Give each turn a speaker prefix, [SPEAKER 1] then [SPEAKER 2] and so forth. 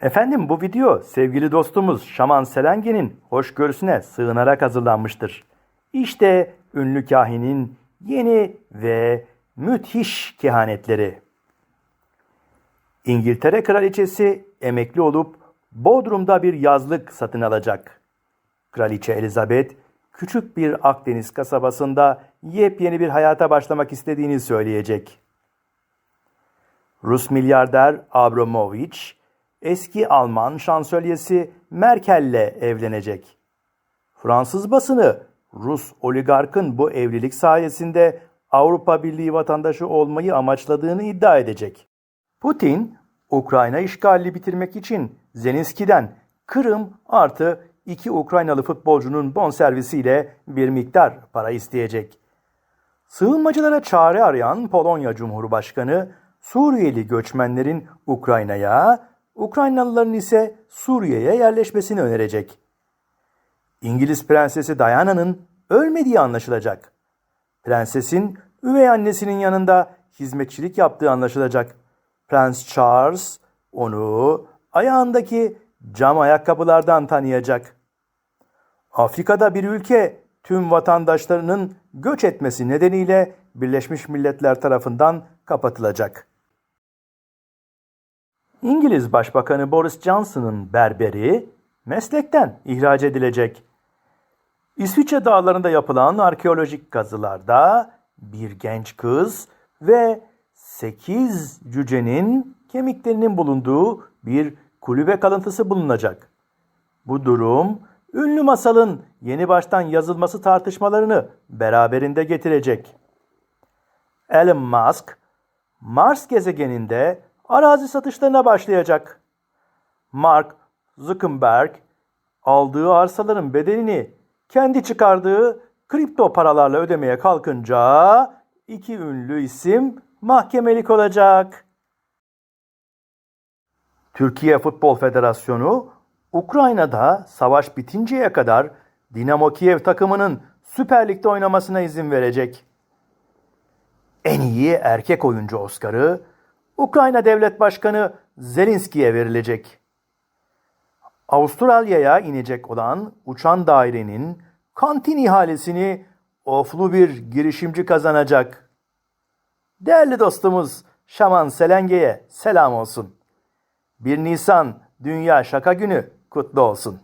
[SPEAKER 1] Efendim bu video sevgili dostumuz Şaman Selenge'nin hoşgörüsüne sığınarak hazırlanmıştır. İşte ünlü kahinin yeni ve müthiş kehanetleri. İngiltere kraliçesi emekli olup Bodrum'da bir yazlık satın alacak. Kraliçe Elizabeth küçük bir Akdeniz kasabasında yepyeni bir hayata başlamak istediğini söyleyecek. Rus milyarder Abramovich eski Alman şansölyesi Merkel'le evlenecek. Fransız basını Rus oligarkın bu evlilik sayesinde Avrupa Birliği vatandaşı olmayı amaçladığını iddia edecek. Putin, Ukrayna işgalini bitirmek için Zelenski'den Kırım artı iki Ukraynalı futbolcunun bonservisiyle bir miktar para isteyecek. Sığınmacılara çare arayan Polonya Cumhurbaşkanı Suriyeli göçmenlerin Ukrayna'ya, Ukraynalıların ise Suriye'ye yerleşmesini önerecek. İngiliz prensesi Diana'nın ölmediği anlaşılacak. Prensesin üvey annesinin yanında hizmetçilik yaptığı anlaşılacak. Prens Charles onu ayağındaki cam ayakkabılardan tanıyacak. Afrika'da bir ülke tüm vatandaşlarının göç etmesi nedeniyle Birleşmiş Milletler tarafından kapatılacak. İngiliz Başbakanı Boris Johnson'ın berberi meslekten ihraç edilecek. İsviçre dağlarında yapılan arkeolojik kazılarda bir genç kız ve 8 cücenin kemiklerinin bulunduğu bir kulübe kalıntısı bulunacak. Bu durum ünlü masalın yeni baştan yazılması tartışmalarını beraberinde getirecek. Elon Musk, Mars gezegeninde arazi satışlarına başlayacak. Mark Zuckerberg, aldığı arsaların bedelini kendi çıkardığı kripto paralarla ödemeye kalkınca iki ünlü isim mahkemelik olacak. Türkiye Futbol Federasyonu Ukrayna'da savaş bitinceye kadar Dinamo Kiev takımının Süper Lig'de oynamasına izin verecek. En iyi erkek oyuncu Oscar'ı Ukrayna Devlet Başkanı Zelenski'ye verilecek. Avustralya'ya inecek olan uçan dairenin kantin ihalesini oflu bir girişimci kazanacak. Değerli dostumuz Şaman Selenge'ye selam olsun. 1 Nisan Dünya Şaka Günü kutlu olsun.